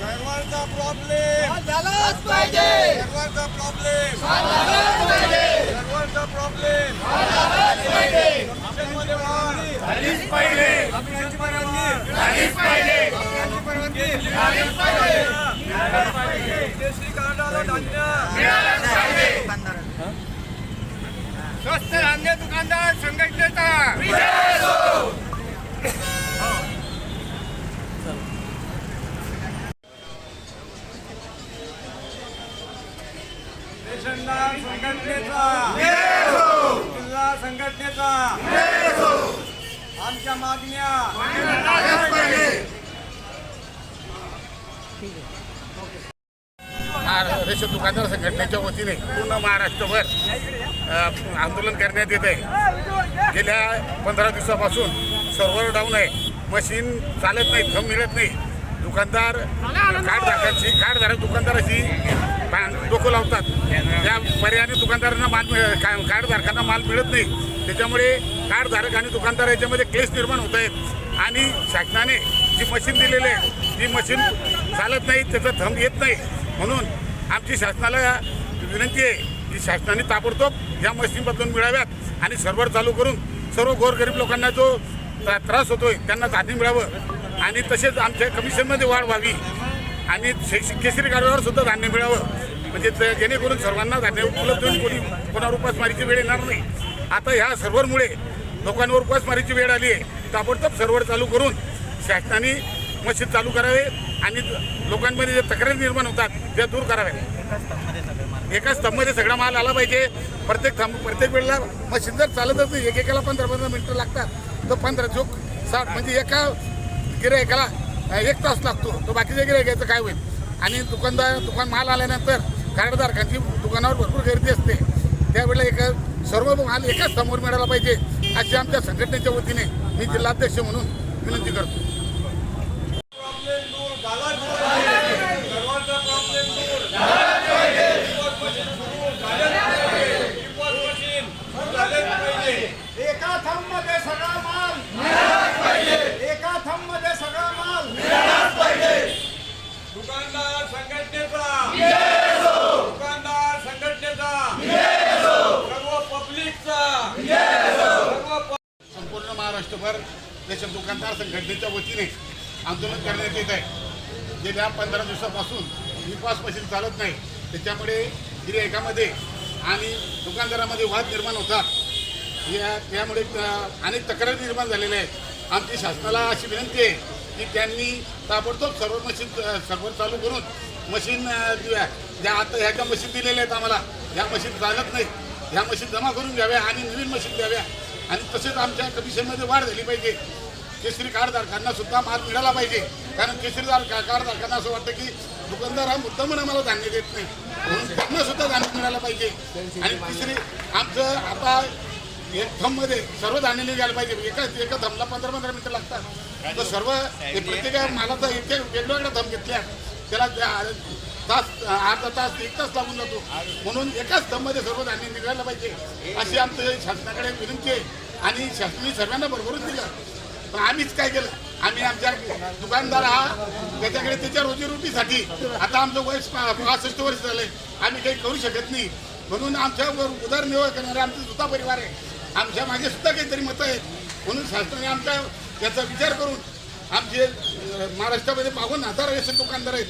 सर्वांचा प्रॉब्लेम झालाच पाहिजे. सर्वांचा प्रॉब्लेम सर्वांचा प्रॉब्लेम झालीच पाहिजे. आपल्याची परवानगी. झालीच पाहिजे. आपल्याची परवानगी. झालीच पाहिजे. विदेशी कांदा धान्य. मिळालंच पाहिजे. स्वस्त धान्य दुकानदार संघटनेचा. विजय असो रेशनदार संघटनेचा. जिल्हा संघटनेचा. आमच्या मागण्या. रेशन दुकानदार संघटनेच्या वतीने पूर्ण महाराष्ट्रभर आंदोलन करण्यात येत आहे गेल्या पंधरा दिवसापासून सर्व्हर डाऊन आहे. मशीन चालत नाही थम मिळत नाही. दुकानदार कार्डधारकांची कार्डधारक दुकानदाराची डोकं लावतात. त्या पर्यायाने दुकानदारांना माल मिळ का- कार्डधारकांना माल मिळत नाही. त्याच्यामुळे कार्डधारक आणि दुकानदार याच्यामध्ये क्लेश निर्माण होत आहेत. आणि शासनाने जी मशीन दिलेली आहे ती मशीन चालत नाही त्याचा थंब येत नाही. म्हणून आमची शासनाला विनंती आहे की शासनाने ताबडतोब या मशीन बदलून मिळाव्यात आणि सर्व्हर चालू करून सर्व गोरगरीब लोकांना जो त्रास होतोय त्यांना धान्य मिळावं. आणि तसेच आमच्या कमिशनमध्ये वाढ व्हावी. आणि केसरी कार्यावर सुद्धा धान्य मिळावं. म्हणजे ते- जेणेकरून सर्वांना धान्य उपलब्ध होईल कोणी कोणावर उपासमारीची वेळ येणार नाही. आता ह्या सर्व्हरमुळे लोकांवर उपासमारीची वेळ आली आहे. ताबडतोब सर्व्हर चालू करून शासनाने मशीन चालू करावे आणि लोकांमध्ये जे तक्रारी निर्माण होतात त्या दूर कराव्या एकाच स्तंभमध्ये सगळा माल आला पाहिजे. प्रत्येक थांब प्रत्येक वेळेला मशीन जर चालतच नाही एकेकाला पंधरा पंधरा मिनटं लागतात. तर पंधरा चोक साठ म्हणजे एका गिरायकाला एक तास लागतो. तो बाकीच्या गिरायकाचं काय होईल? आणि दुकानदार दुकान माल आल्यानंतर कार्डधारकांची दुकानावर भरपूर गर्दी असते. त्यावेळेला एका सर्व माल एकाच समोर मिळाला पाहिजे अशी आमच्या संघटनेच्या वतीने मी जिल्हाध्यक्ष म्हणून विनंती करतो प्रॉब्लेम दूर झालाच पाहिजे सर्वांचा प्रॉब्लेम दूर झालाच पाहिजे रिपोर्ट मशीन सुरू झालेच पाहिजे रिपोर्ट मशीन सुरू झालेच पाहिजे एका थंबमध्ये सगळा माल एका थंबमध्ये सगळा माल दुकानदार संघटनेचा दुकानदार संघटनेचा सर्व पब्लिकचा सर्व प- संपूर्ण रेशन दुकानदार संघटनेच्या वतीने आंदोलन करण्यात येत आहे. गेल्या पंधरा दिवसापासून विपास मशीन चालत नाही त्याच्यामुळे गिरायकामध्ये आणि दुकानदारामध्ये वाद निर्माण होतात. या त्यामुळे अनेक तक्रारी निर्माण झालेल्या आहेत. आमची शासनाला अशी विनंती आहे की त्यांनी ताबडतोब सर्व मशीन सर्व्हर चालू करून मशीन द्या ज्या आता ह्या ज्या मशीन दिलेल्या आहेत आम्हाला ह्या मशीन चालत नाही. ह्या मशीन जमा करून घ्याव्या आणि नवीन मशीन द्याव्या. आणि तसेच आमच्या कमिशनमध्ये वाढ झाली पाहिजे. केसरी कार्डधारकांना सुद्धा माल मिळाला पाहिजे. कारण केसरीदार कार्डधारकांना असं वाटतं की दुकानदार हा मुद्दामून आम्हाला धान्य देत नाही. म्हणून त्यांना सुद्धा धान्य मिळालं पाहिजे. आणि तिसरी आमचं आता एक थंबमध्ये सर्व धान्य निघायला पाहिजे. म्हणजे एका एका थंबला पंधरा पंधरा मिनटं लागतात. तर सर्व हे प्रत्येक मालाचा इथे वेगवेगळ्या थंब घेतल्या. त्याला त्या- तास अर्धा तास एक तास लागून जातो. म्हणून एकाच स्तंभमध्ये सर्व धान्य निघायला पाहिजे. अशी आमचं शासनाकडे विनंती आहे. आणि शासनाने सर्वांना भरभरून दिलं. पण आम्हीच काय केलं? आम्ही आमच्या दुकानदार हा त्याच्याकडे त्याच्या रोजीरोटीसाठी आता आमचं वय पासष्ट वर्ष झालंय. आम्ही काही करू शकत नाही. म्हणून आमच्यावर उदरनिर्वाह करणारे आमचा सुद्धा परिवार आहे. आमच्या मागे सुद्धा काहीतरी मतं आहेत. म्हणून शासनाने आमच्या याचा विचार करून आमचे महाराष्ट्रामध्ये बावन्न हजार रेशन दुकानदार आहेत.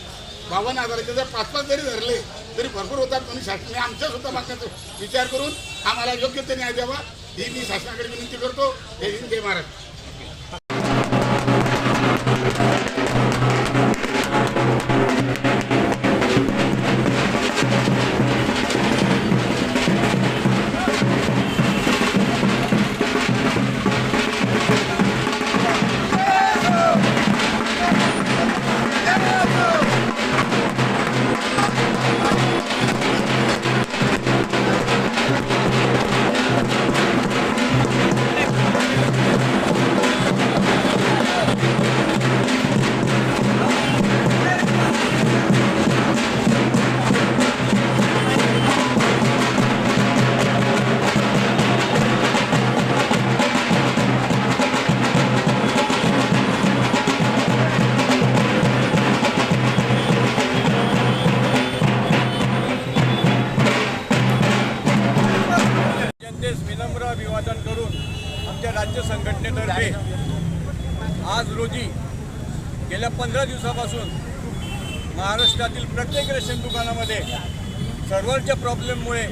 बावन्न हजाराचे जर पाच पाच जरी धरले तरी भरपूर होतात. म्हणून शासनाने आमच्या सुद्धा मागण्याचा विचार करून आम्हाला योग्य ते न्याय द्यावा. ही मी शासनाकडे विनंती करतो. जय हिंद जय महाराष्ट्र. आहे. आज रोजी गेल्या पंधरा दिवसापासून महाराष्ट्रातील प्रत्येक रेशन दुकानामध्ये सर्व्हरच्या प्रॉब्लेममुळे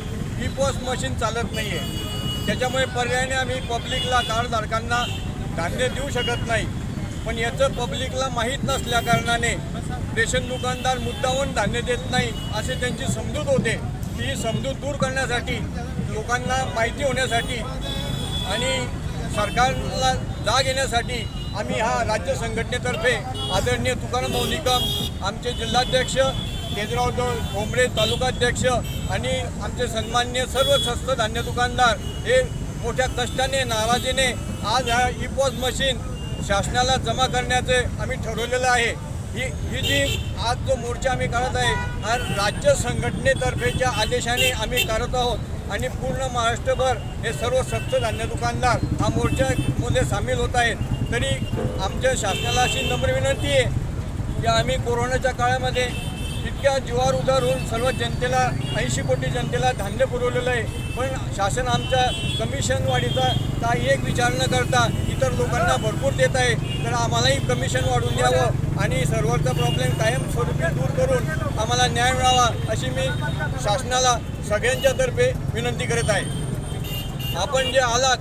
ई पॉस मशीन चालत नाही आहे त्याच्यामुळे पर्यायाने आम्ही पब्लिकला कार्डधारकांना धान्य देऊ शकत नाही. पण याचं पब्लिकला माहीत नसल्या कारणाने रेशन दुकानदार मुद्दावून धान्य देत नाही असे त्यांची समजूत होते. ती समजूत दूर करण्यासाठी लोकांना माहिती होण्यासाठी आणि सरकारला जाग येण्यासाठी आम्ही हा राज्य संघटनेतर्फे आदरणीय तुकाराम भाऊ निकम आमचे जिल्हाध्यक्ष केजराव ठोंबरे तालुकाध्यक्ष आणि आमचे सन्मान्य सर्व स्वस्त धान्य दुकानदार हे मोठ्या कष्टाने नाराजीने आज हा ई मशीन शासनाला जमा करण्याचे आम्ही ठरवलेलं आहे. ही ही जी आज जो मोर्चा आम्ही करत आहे हा राज्य संघटनेतर्फेच्या आदेशाने आम्ही करत आहोत. आणि पूर्ण महाराष्ट्रभर हे सर्व सक्त धान्य दुकानदार हा मोर्चामध्ये सामील होत आहेत. तरी आमच्या शासनाला अशी नम्र विनंती आहे की आम्ही कोरोनाच्या काळामध्ये इतक्या जीवावर उधार होऊन सर्व जनतेला ऐंशी कोटी जनतेला धान्य पुरवलेलं आहे. पण शासन आमच्या कमिशन वाढीचा काही एक विचार न करता इतर लोकांना भरपूर देत आहे. तर आम्हालाही कमिशन वाढवून द्यावं. आणि सर्व्हरचा प्रॉब्लेम कायमस्वरूपी दूर करून आम्हाला न्याय मिळावा अशी मी शासनाला सगळ्यांच्या तर्फे विनंती करत आहे. आपण जे आलात